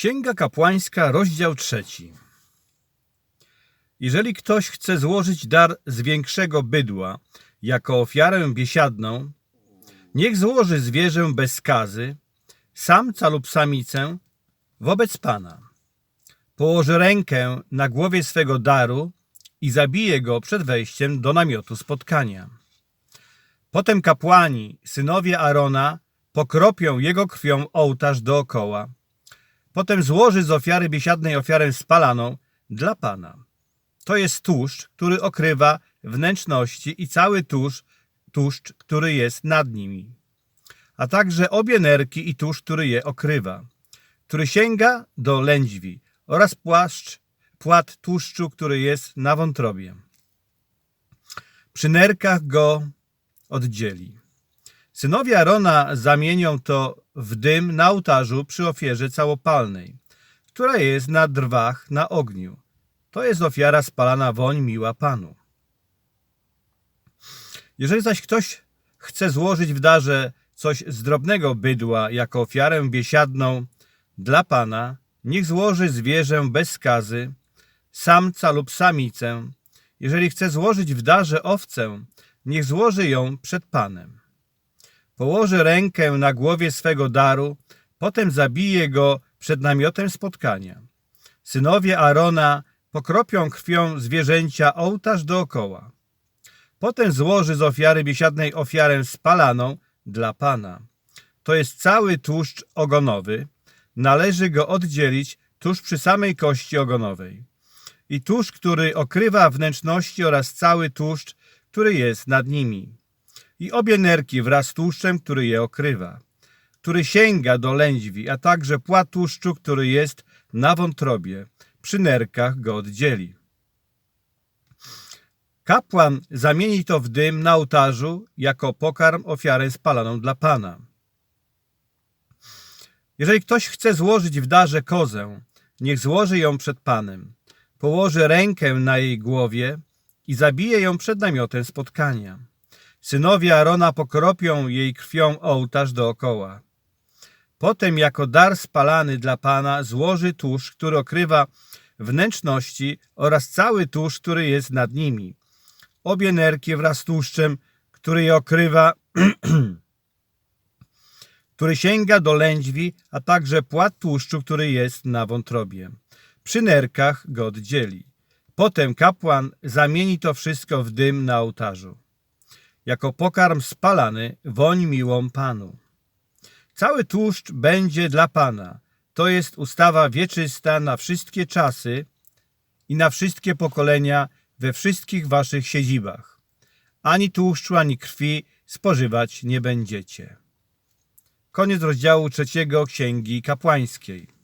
Księga Kapłańska, rozdział trzeci. Jeżeli ktoś chce złożyć dar z większego bydła jako ofiarę biesiadną, niech złoży zwierzę bez skazy, samca lub samicę, wobec Pana. Położy rękę na głowie swego daru i zabije go przed wejściem do namiotu spotkania. Potem kapłani, synowie Arona, pokropią jego krwią ołtarz dookoła. Potem złoży z ofiary biesiadnej ofiarę spalaną dla Pana. To jest tłuszcz, który okrywa wnętrzności i cały tłuszcz, tłuszcz, który jest nad nimi, a także obie nerki i tłuszcz, który je okrywa, który sięga do lędźwi oraz płaszcz, płat tłuszczu, który jest na wątrobie. Przy nerkach go oddzieli. Synowie Arona zamienią to w dym na ołtarzu przy ofierze całopalnej, która jest na drwach na ogniu. To jest ofiara spalana woń miła Panu. Jeżeli zaś ktoś chce złożyć w darze coś z drobnego bydła jako ofiarę biesiadną dla Pana, niech złoży zwierzę bez skazy, samca lub samicę. Jeżeli chce złożyć w darze owcę, niech złoży ją przed Panem. Położy rękę na głowie swego daru, potem zabije go przed namiotem spotkania. Synowie Arona pokropią krwią zwierzęcia ołtarz dookoła. Potem złoży z ofiary biesiadnej ofiarę spalaną dla Pana. To jest cały tłuszcz ogonowy. Należy go oddzielić tuż przy samej kości ogonowej. I tłuszcz, który okrywa wnętrzności oraz cały tłuszcz, który jest nad nimi. I obie nerki wraz z tłuszczem, który je okrywa. Który sięga do lędźwi, a także płat tłuszczu, który jest na wątrobie. Przy nerkach go oddzieli. Kapłan zamieni to w dym na ołtarzu jako pokarm ofiarę spalaną dla Pana. Jeżeli ktoś chce złożyć w darze kozę, niech złoży ją przed Panem. Położy rękę na jej głowie i zabije ją przed namiotem spotkania. Synowie Arona pokropią jej krwią ołtarz dookoła. Potem jako dar spalany dla Pana złoży tłuszcz, który okrywa wnętrzności oraz cały tłuszcz, który jest nad nimi. Obie nerki wraz z tłuszczem, który je okrywa, który sięga do lędźwi, a także płat tłuszczu, który jest na wątrobie. Przy nerkach go oddzieli. Potem kapłan zamieni to wszystko w dym na ołtarzu. Jako pokarm spalany, woń miłą Panu. Cały tłuszcz będzie dla Pana. To jest ustawa wieczysta na wszystkie czasy i na wszystkie pokolenia we wszystkich waszych siedzibach. Ani tłuszczu, ani krwi spożywać nie będziecie. Koniec rozdziału trzeciego Księgi Kapłańskiej.